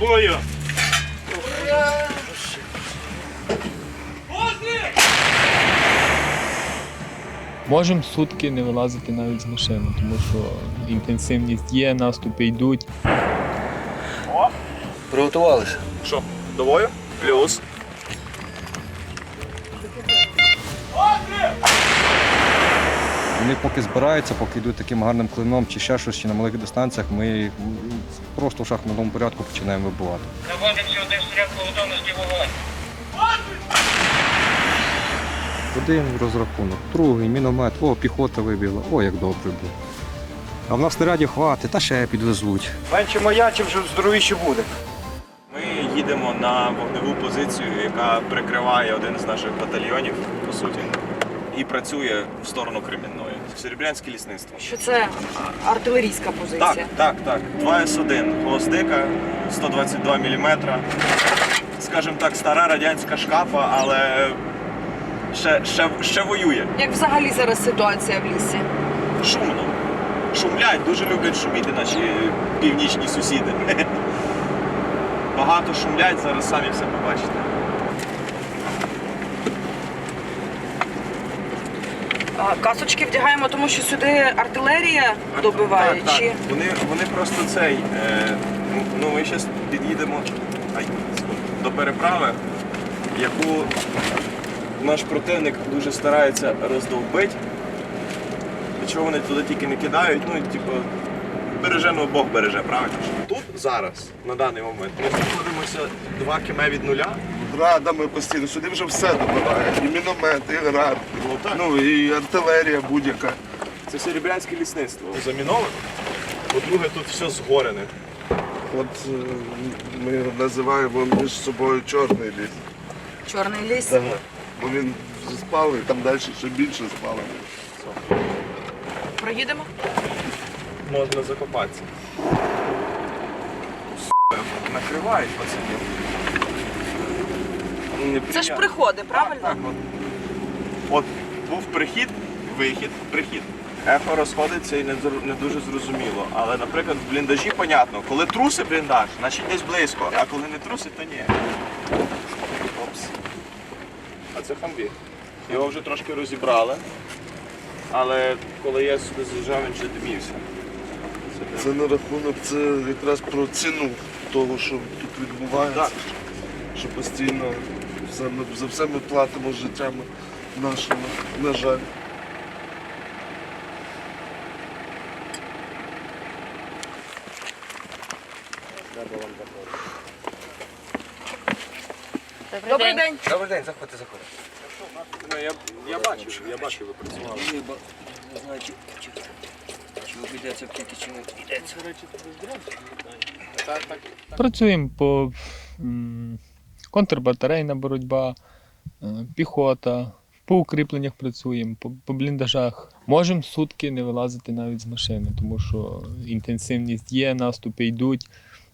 бою! Можемо сутки не вилазити навіть з машини, тому що інтенсивність є, наступи йдуть. Приготувалися. Що, до бою? Плюс. Вони поки збираються, поки йдуть таким гарним клином чи ще щось, чи на малих дистанціях, ми їх просто в шахматному порядку починаємо вибивати. Наводимося один стрілку готовності вогонь. Один розрахунок, другий, міномет, о, піхота вибігла, о, як добре було. А в нас снарядів хватить, та ще підвезуть. Менше моя, чим вже здоровіше буде. Ми їдемо на вогневу позицію, яка прикриває один з наших батальйонів, по суті, і працює в сторону Кремінної. Серебрянське лісництво. Що це артилерійська позиція? Так, так, так. 2С1, гвоздика, 122 мм. Скажімо так, стара радянська шкафа, але ще, ще, ще воює. Як взагалі зараз ситуація в лісі? Шумно. Шумлять, дуже люблять шуміти наші північні сусіди. Багато шумлять, зараз самі все побачите. А, Касочки вдягаємо, тому що сюди артилерія добиває. Так, так. Чи Вони, вони просто цей. Е, ну, ну, ми зараз під'їдемо ай, до переправи, яку наш противник дуже старається роздовбити. Чого вони туди тільки не кидають, ну, типу, береженого Бог береже, правильно? Тут зараз, на даний момент, ми знаходимося 2 км від нуля. Градами постійно. Сюди вже все добиває. І міномет, і град. Ну. Ну і артилерія будь-яка. Це серебрянське лісництво. Заміновано. По-друге, тут все згорене. От е, ми називаємо між собою чорний ліс. чорний ліс? Бо він спалий, там далі ще більше спалено. Проїдемо? Можна закопатися. Накривають пацанів. Це ж приходи, правильно? Так, от. От був прихід, вихід, прихід. Ехо розходиться і не, не дуже зрозуміло. Але, наприклад, в бліндажі понятно, коли труси бліндаж, значить десь близько, а коли не трусить, то ні. Опс. А це хамбі. Його вже трошки розібрали. Але коли я сюди заїжджав, він ще димівся. Це Це на рахунок, це якраз про ціну того, що тут відбувається. Так. Що постійно все ми, за все ми платимо життями нашими, на жаль. Добрий день. Добрий день, заходьте, заходьте. Ну, я, я бачив, я бачив, ви працювали. Не знаю, чи, чи, чи обійдеться аптеки, чи не обійдеться. Працюємо по м, контрбатарейна боротьба, е, піхота, по укріпленнях працюємо, по, по бліндажах. Можемо сутки не вилазити навіть з машини, тому що інтенсивність є, наступи йдуть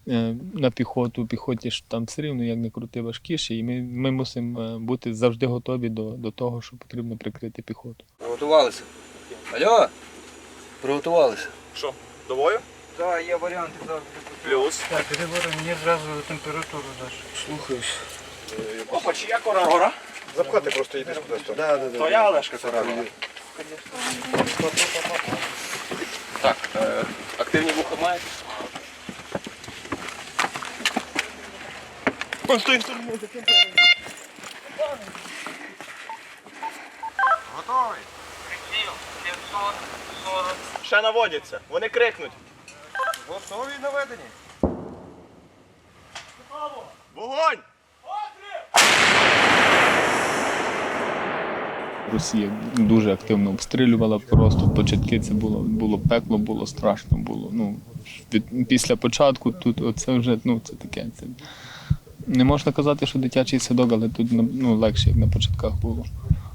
е, на піхоту. Піхоті ж там все рівно як не крути важкіше, і ми, ми мусимо е, бути завжди готові до, до того, що потрібно прикрити піхоту. Приготувалися. Алло? Приготувалися. Що, до бою? Так, є варіанти завжди. Плюс. Так, Григорій, мені зразу температуру даш. Слухаюсь. Опа, чия корагора? Запхати просто йдеш кудись. Да, да, да. Твоя Олешка корагора. Так, е, активні вуха маєте? О, стой, стой. Готовий. Ще наводяться. Вони крикнуть. Готові наведені? Вогонь! Росія дуже активно обстрілювала. Просто початки це було, було пекло, було страшно. Було. Ну, від, після початку тут оце вже ну, це таке. Це, не можна казати, що дитячий садок, але тут ну, легше, як на початках було.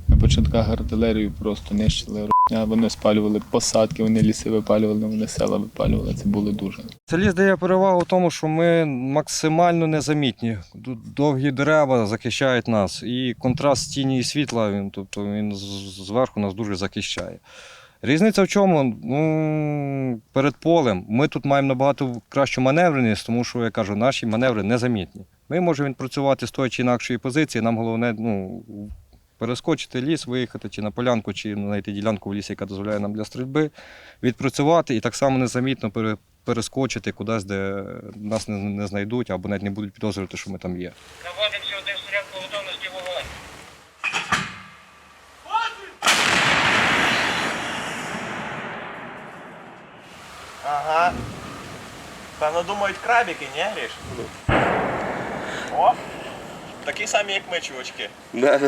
На початках артилерію просто нищили. Вони спалювали посадки, вони ліси випалювали, вони села випалювали. Це було дуже. Це ліс дає перевагу тому, що ми максимально незамітні. Довгі дерева захищають нас. І контраст тіні і світла, він, тобто він зверху нас дуже захищає. Різниця в чому? Ну, перед полем ми тут маємо набагато кращу маневреність, тому що я кажу, наші маневри незамітні. Ми можемо відпрацювати з тої чи інакшої позиції. Нам головне ну, перескочити ліс, виїхати чи на полянку, чи знайти ділянку в лісі, яка дозволяє нам для стрільби, відпрацювати і так само незамітно перескочити кудись, де нас не, не знайдуть або навіть не будуть підозрювати, що ми там є. Наводимося один снаряд по готовності вогонь. Ага. Певно думають крабіки, ні, Гріш? О! Такі самі, як ми, чувачки. Да.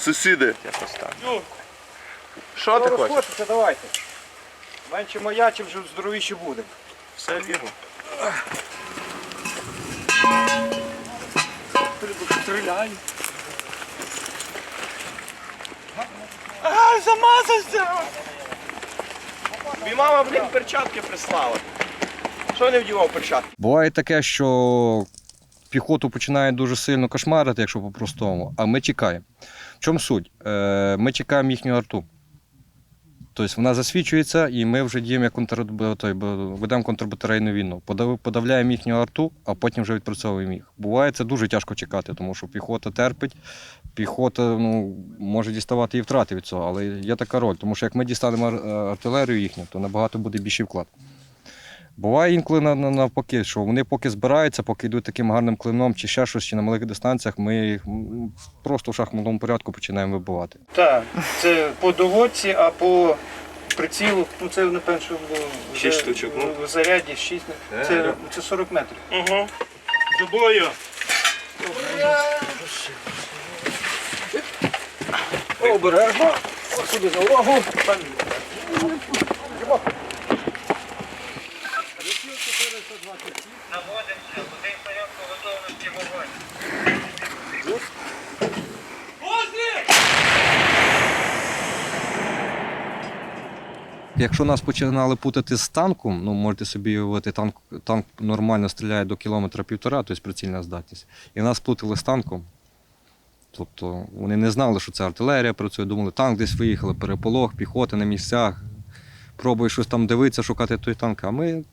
Сусіди. Якось так. Що ти хочеш? Розходиться, давайте. Менше маячим, вже здоровіше буде. Все вірно. Стріляй. А, замазався! Мій мама, блін, перчатки прислала. Що не вдівав перчатки? Буває таке, що піхоту починає дуже сильно кошмарити, якщо по-простому, а ми чекаємо. В чому суть? Е, Ми чекаємо їхню арту. Тобто вона засвічується, і ми вже діємо контр... ведемо контрбатарейну війну. Подавляємо їхню арту, а потім вже відпрацьовуємо їх. Буває це дуже тяжко чекати, тому що піхота терпить, піхота ну, може діставати і втрати від цього, але є така роль, тому що як ми дістанемо артилерію їхню, то набагато буде більший вклад. Буває інколи на- на- навпаки, що вони поки збираються, поки йдуть таким гарним клином чи ще щось, чи на малих дистанціях, ми їх просто в шахматному порядку починаємо вибивати. Так, це по доводці, а по прицілу, ну це напевно, що було вже Шість штучок, ну. в заряді 6, це, це 40 метрів. Угу. До бою! Обережно, сюди за увагу. Наводимося один снаряд по готовності вогонь. Якщо нас починали путати з танком, ну можете собі уявити, танк, танк нормально стріляє до кілометра півтора, тобто прицільна здатність. І нас плутали з танком. Тобто вони не знали, що це артилерія працює, думали, танк десь виїхали, переполох, піхота на місцях. Пробує щось там дивитися, шукати той танк. А ми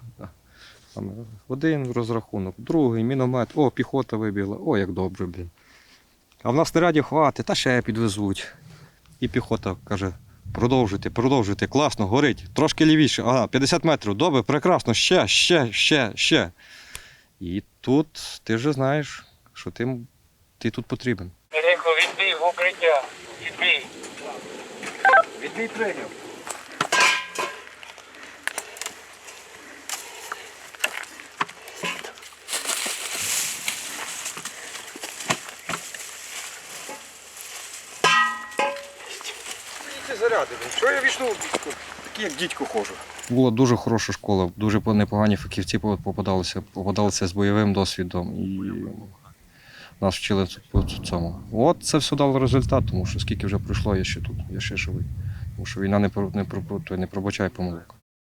там, один розрахунок, другий, міномет, о, піхота вибігла, о, як добре, блін. А в нас снарядів хватить, та ще підвезуть. І піхота каже: продовжуйте, продовжуйте, класно, горить. Трошки лівіше. Ага, 50 метрів, добре, прекрасно, ще, ще, ще, ще. І тут ти вже знаєш, що ти, ти тут потрібен. Тихо, відбій в укриття. Відбій. Відбій прийняв. Заряди, що я вічно такий як дідько ходжу. Була дуже хороша школа, дуже непогані фахівці попадалися, попадалися з бойовим досвідом і нас вчили по цьому. От це все дало результат, тому що скільки вже пройшло, я ще тут, я ще живий. Тому що війна не, не, не пробачає помилок.